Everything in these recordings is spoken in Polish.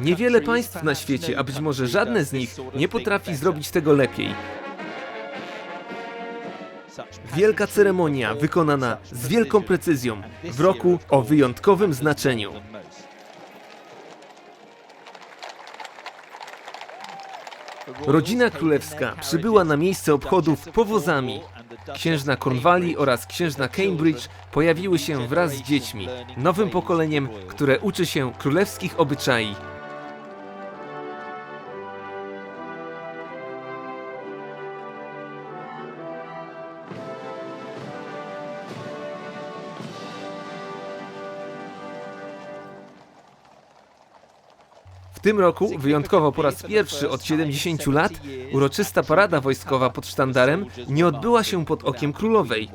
Niewiele państw na świecie, a być może żadne z nich, nie potrafi zrobić tego lepiej. Wielka ceremonia wykonana z wielką precyzją w roku o wyjątkowym znaczeniu. Rodzina królewska przybyła na miejsce obchodów powozami. Księżna Cornwalli oraz księżna Cambridge pojawiły się wraz z dziećmi, nowym pokoleniem, które uczy się królewskich obyczai. W tym roku, wyjątkowo po raz pierwszy od 70 lat, uroczysta parada wojskowa pod sztandarem nie odbyła się pod okiem królowej.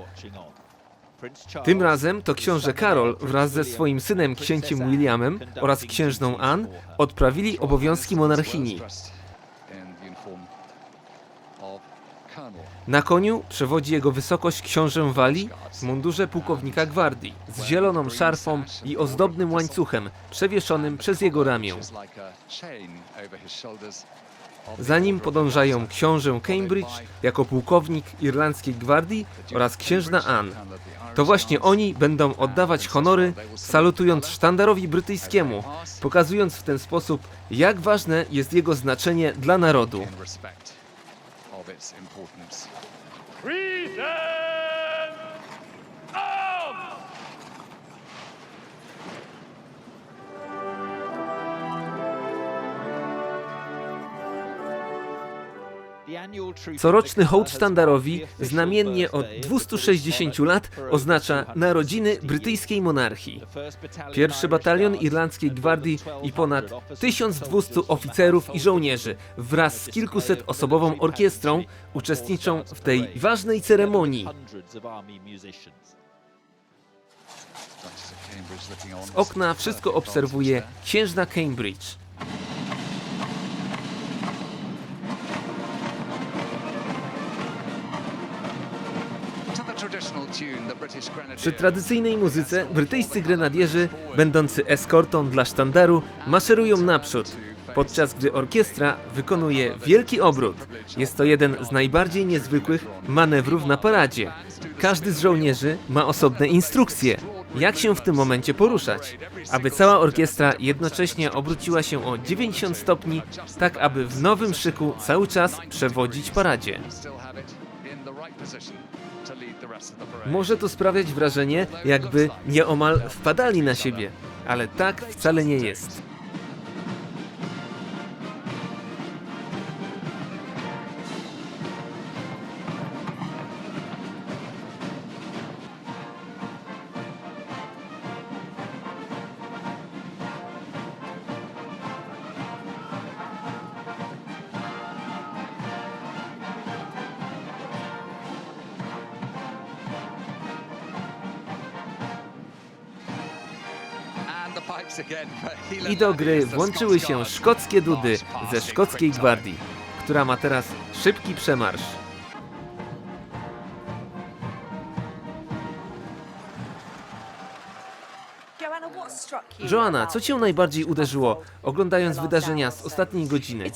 Tym razem to książę Karol wraz ze swoim synem księciem Williamem oraz księżną Anne odprawili obowiązki monarchini. Na koniu przewodzi jego wysokość książę Wali w mundurze pułkownika gwardii z zieloną szarfą i ozdobnym łańcuchem przewieszonym przez jego ramię. Za nim podążają książę Cambridge jako pułkownik irlandzkiej gwardii oraz księżna Anne. To właśnie oni będą oddawać honory, salutując sztandarowi brytyjskiemu, pokazując w ten sposób, jak ważne jest jego znaczenie dla narodu. of its importance. Reset! Coroczny hołd sztandarowi znamiennie od 260 lat oznacza narodziny brytyjskiej monarchii. Pierwszy batalion irlandzkiej gwardii i ponad 1200 oficerów i żołnierzy wraz z kilkuset osobową orkiestrą uczestniczą w tej ważnej ceremonii. Z okna wszystko obserwuje księżna Cambridge. Przy tradycyjnej muzyce brytyjscy grenadierzy, będący eskortą dla sztandaru, maszerują naprzód, podczas gdy orkiestra wykonuje wielki obrót. Jest to jeden z najbardziej niezwykłych manewrów na paradzie. Każdy z żołnierzy ma osobne instrukcje, jak się w tym momencie poruszać, aby cała orkiestra jednocześnie obróciła się o 90 stopni, tak aby w nowym szyku cały czas przewodzić paradzie. Może to sprawiać wrażenie, jakby nieomal wpadali na siebie, ale tak wcale nie jest. I do gry włączyły się szkockie dudy ze szkockiej gwardii, która ma teraz szybki przemarsz. Joanna, co cię najbardziej uderzyło, oglądając wydarzenia z ostatniej godziny?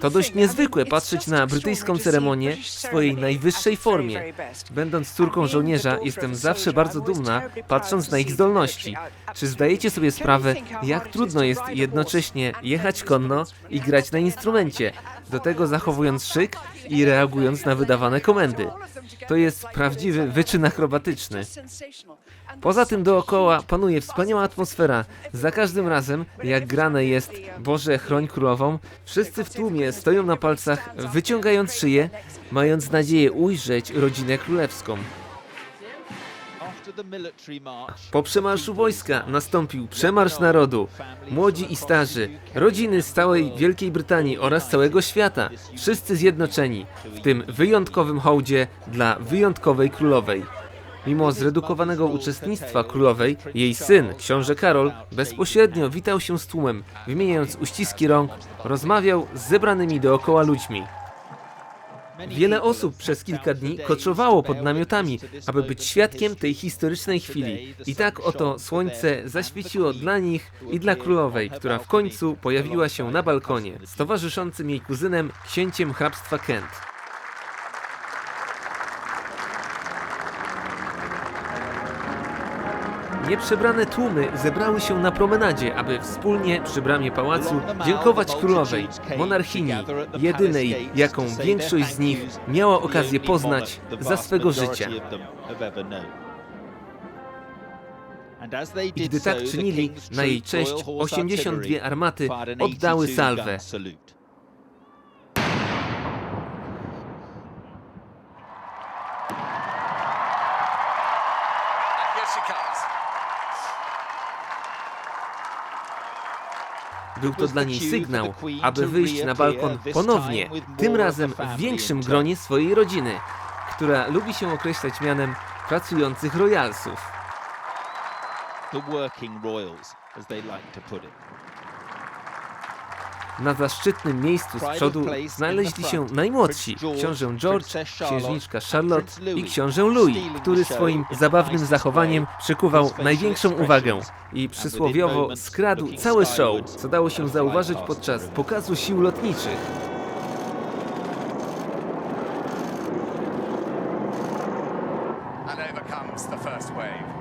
To dość niezwykłe patrzeć na brytyjską ceremonię w swojej najwyższej formie. Będąc córką żołnierza, jestem zawsze bardzo dumna, patrząc na ich zdolności. Czy zdajecie sobie sprawę, jak trudno jest jednocześnie jechać konno i grać na instrumencie, do tego zachowując szyk i reagując na wydawane komendy? To jest prawdziwy wyczyn akrobatyczny. Poza tym dookoła panuje wspaniała atmosfera. Za każdym razem, jak grane jest Boże chroń królową, wszyscy w tłumie stoją na palcach, wyciągając szyję, mając nadzieję ujrzeć rodzinę królewską. Po przemarszu wojska nastąpił przemarsz narodu. Młodzi i starzy, rodziny z całej Wielkiej Brytanii oraz całego świata, wszyscy zjednoczeni w tym wyjątkowym hołdzie dla wyjątkowej królowej. Mimo zredukowanego uczestnictwa królowej, jej syn, książę Karol, bezpośrednio witał się z tłumem, wymieniając uściski rąk, rozmawiał z zebranymi dookoła ludźmi. Wiele osób przez kilka dni koczowało pod namiotami, aby być świadkiem tej historycznej chwili. I tak oto słońce zaświeciło dla nich i dla królowej, która w końcu pojawiła się na balkonie z towarzyszącym jej kuzynem, księciem hrabstwa Kent. Nieprzebrane tłumy zebrały się na promenadzie, aby wspólnie przy bramie pałacu dziękować królowej, monarchini, jedynej, jaką większość z nich miała okazję poznać za swego życia. I gdy tak czynili, na jej cześć 82 armaty oddały salwę. She comes. Był to dla niej sygnał, aby wyjść na balkon ponownie, tym razem w większym gronie swojej rodziny, która lubi się określać mianem pracujących royalsów. The working royals, as they like to put it. Na zaszczytnym miejscu z przodu znaleźli się najmłodsi, książę George, księżniczka Charlotte i książę Louis, który swoim zabawnym zachowaniem przykuwał największą uwagę i przysłowiowo skradł całe show, co dało się zauważyć podczas pokazu sił lotniczych. And over comes the first wave.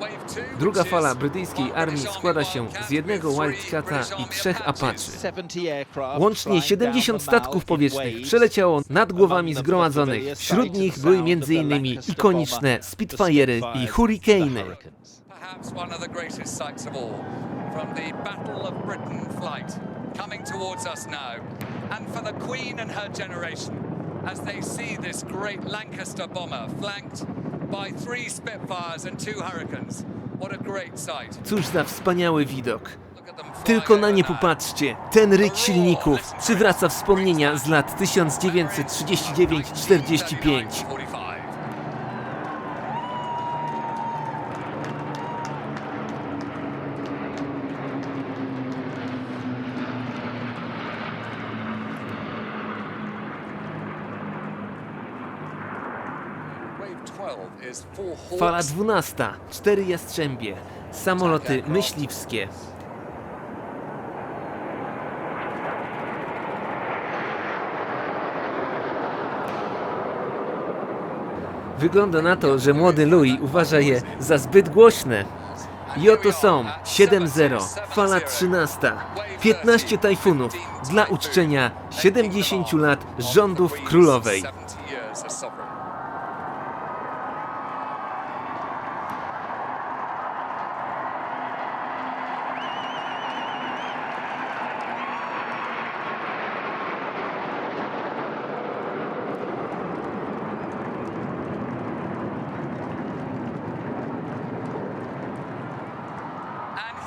Wave two, Druga fala brytyjskiej armii składa się z jednego Wildcata i trzech Apaches. Apaczy. Łącznie Łącznie 70 statków powietrznych przeleciało nad głowami zgromadzonych. Wśród nich były m.in. ikoniczne Spitfire'y i Hurricane'y. Coming towards us now. And for the Queen and her generation, as they see this great Lancaster bomber flanked by three Spitfires and two Hurricanes. Cóż za wspaniały widok. Tylko na nie popatrzcie. Ten ryk silników przywraca wspomnienia z lat 1939-45. 45. Wave 12 is four Fala Hawks 12. Cztery jastrzębie. Samoloty myśliwskie. Wygląda na to, że młody Louis uważa je za zbyt głośne. I oto są 7-0, fala 13, 15 tajfunów dla uczczenia 70 lat rządów królowej.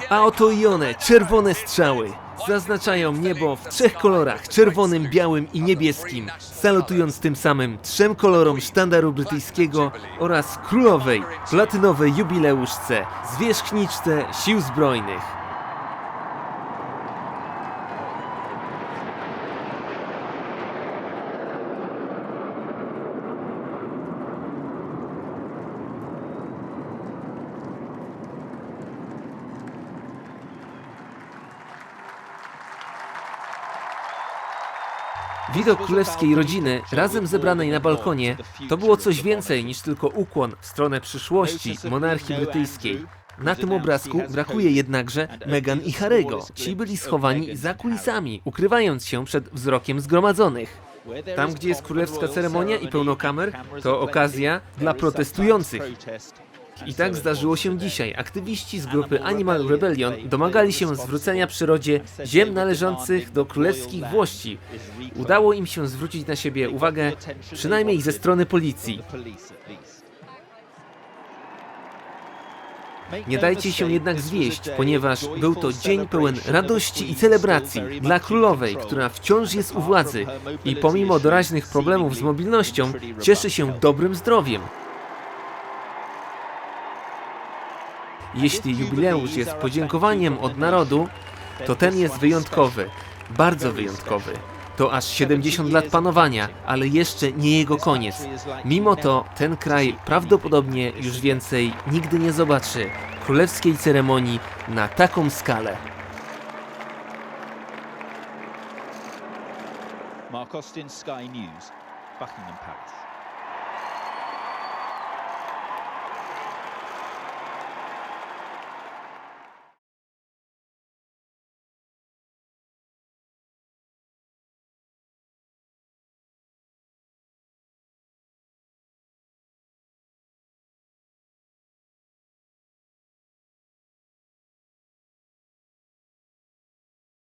A oto i one, czerwone strzały. Zaznaczają niebo w trzech kolorach, czerwonym, białym i niebieskim, salutując tym samym trzem kolorom sztandaru brytyjskiego oraz królowej, platynowej jubileuszce, zwierzchniczce sił zbrojnych. Widok królewskiej rodziny razem zebranej na balkonie to było coś więcej niż tylko ukłon w stronę przyszłości monarchii brytyjskiej. Na tym obrazku brakuje jednakże Meghan i Harry'ego. Ci byli schowani za kulisami, ukrywając się przed wzrokiem zgromadzonych. Tam, gdzie jest królewska ceremonia i pełno kamer, to okazja dla protestujących. I tak zdarzyło się dzisiaj. Aktywiści z grupy Animal Rebellion domagali się zwrócenia przyrodzie ziem należących do królewskich włości. Udało im się zwrócić na siebie uwagę, przynajmniej ze strony policji. Nie dajcie się jednak zwieść, ponieważ był to dzień pełen radości i celebracji dla królowej, która wciąż jest u władzy i pomimo doraźnych problemów z mobilnością cieszy się dobrym zdrowiem. Jeśli jubileusz jest podziękowaniem od narodu, to ten jest wyjątkowy, bardzo wyjątkowy. To aż 70 lat panowania, ale jeszcze nie jego koniec. Mimo to ten kraj prawdopodobnie już więcej nigdy nie zobaczy królewskiej ceremonii na taką skalę. Mark Austin, Sky News, Buckingham Palace.